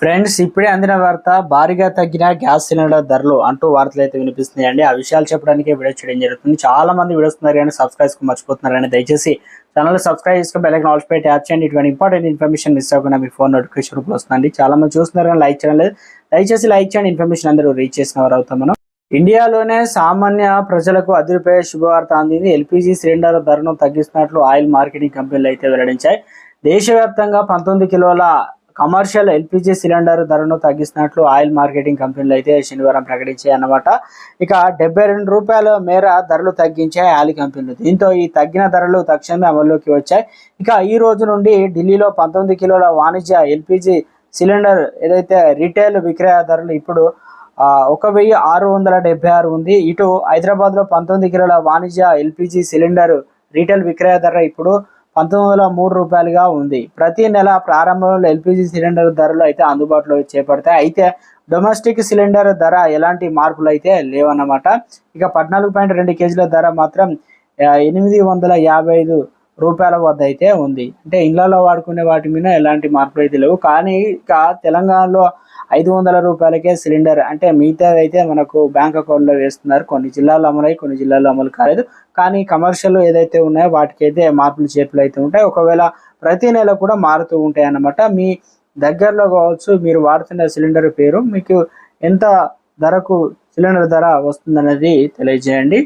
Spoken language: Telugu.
ఫ్రెండ్స్ ఇప్పుడే అందిన వార్త భారీగా తగ్గిన గ్యాస్ సిలిండర్ ధరలు అంటూ వార్తలు అయితే వినిపిస్తున్నాయండి. ఆ విషయాలు చెప్పడానికి వీడియో చేయడం జరుగుతుంది. చాలా మంది వీడియోస్ ఉన్నారు కానీ సబ్స్క్రైబ్ మర్చిపోతున్నారు దయచేసి ఛానల్ సబ్స్క్రైబ్ చేసుకుని బెల్ ఐకాన్ ఆల్స్ పెట్టి యాప్ చేయండి. ఇటువంటి ఇంపార్టెంట్ ఇన్ఫర్మేషన్ మిస్ అవ్వకుండా మీ ఫోన్ నోటిఫికేషన్ రూపంలో వస్తుందండి. చాలా మంది చూస్తున్నారు కానీ లైక్ చేయడం లేదు. దయచేసి లైక్ చేయండి. ఇన్ఫర్మేషన్ అందరూ రీచ్ చేసిన వారు అవుతాం మనం. ఇండియాలోనే సామాన్య ప్రజలకు అదిరిపోయే శుభవార్త అందింది. ఎల్పిజి సిలిండర్ ధరను తగ్గిస్తున్నట్లు ఆయిల్ మార్కెటింగ్ కంపెనీలు అయితే వెల్లడించాయి. దేశవ్యాప్తంగా పంతొమ్మిది కిలోల కమర్షియల్ ఎల్పిజి సిలిండర్ ధరను తగ్గిస్తున్నట్లు ఆయిల్ మార్కెటింగ్ కంపెనీలు అయితే శనివారం ప్రకటించాయి అన్నమాట. ఇక డెబ్బై రెండు రూపాయల మేర ధరలు తగ్గించాయి ఆయిల్ కంపెనీలు. దీంతో ఈ తగ్గిన ధరలు తక్షణమే అమల్లోకి వచ్చాయి. ఇక ఈ రోజు నుండి ఢిల్లీలో పంతొమ్మిది కిలోల వాణిజ్య ఎల్పిజి సిలిండర్ ఏదైతే రిటైల్ విక్రయ ధరలు ఇప్పుడు ఒక వెయ్యి ఆరు వందల డెబ్బై ఆరు ఉంది. ఇటు హైదరాబాద్లో పంతొమ్మిది కిలోల వాణిజ్య ఎల్పిజి సిలిండర్ రీటైల్ విక్రయ ధర ఇప్పుడు పంతొమ్మిది వందల మూడు రూపాయలుగా ఉంది. ప్రతి నెల ప్రారంభంలో ఎల్పిజి సిలిండర్ ధరలు అయితే అందుబాటులో చేపడతాయి. అయితే డొమెస్టిక్ సిలిండర్ ధర ఎలాంటి మార్పులు అయితే లేవన్నమాట. ఇక పద్నాలుగు పాయింట్ రెండు కేజీల ధర మాత్రం ఎనిమిది వందల యాభై ఐదు రూపాయల వద్ద అయితే ఉంది. అంటే ఇండ్లలో వాడుకునే వాటి మీద ఎలాంటి మార్పులు అయితే లేవు. కానీ ఇక తెలంగాణలో ఐదు వందల రూపాయలకే సిలిండర్ అంటే మిగతా అయితే మనకు బ్యాంక్ అకౌంట్లో వేస్తున్నారు. కొన్ని జిల్లాల్లో అమలై కొన్ని జిల్లాల్లో అమలు కాలేదు. కానీ కమర్షియల్ ఏదైతే ఉన్నాయో వాటికైతే మార్పులు చేర్పులు అయితే ఉంటాయి. ఒకవేళ ప్రతి నెల కూడా మారుతూ ఉంటాయి అన్నమాట. మీ దగ్గరలో కావచ్చు మీరు వాడుతున్న సిలిండర్ పేరు మీకు ఎంత ధరకు సిలిండర్ ధర వస్తుందనేది తెలియజేయండి.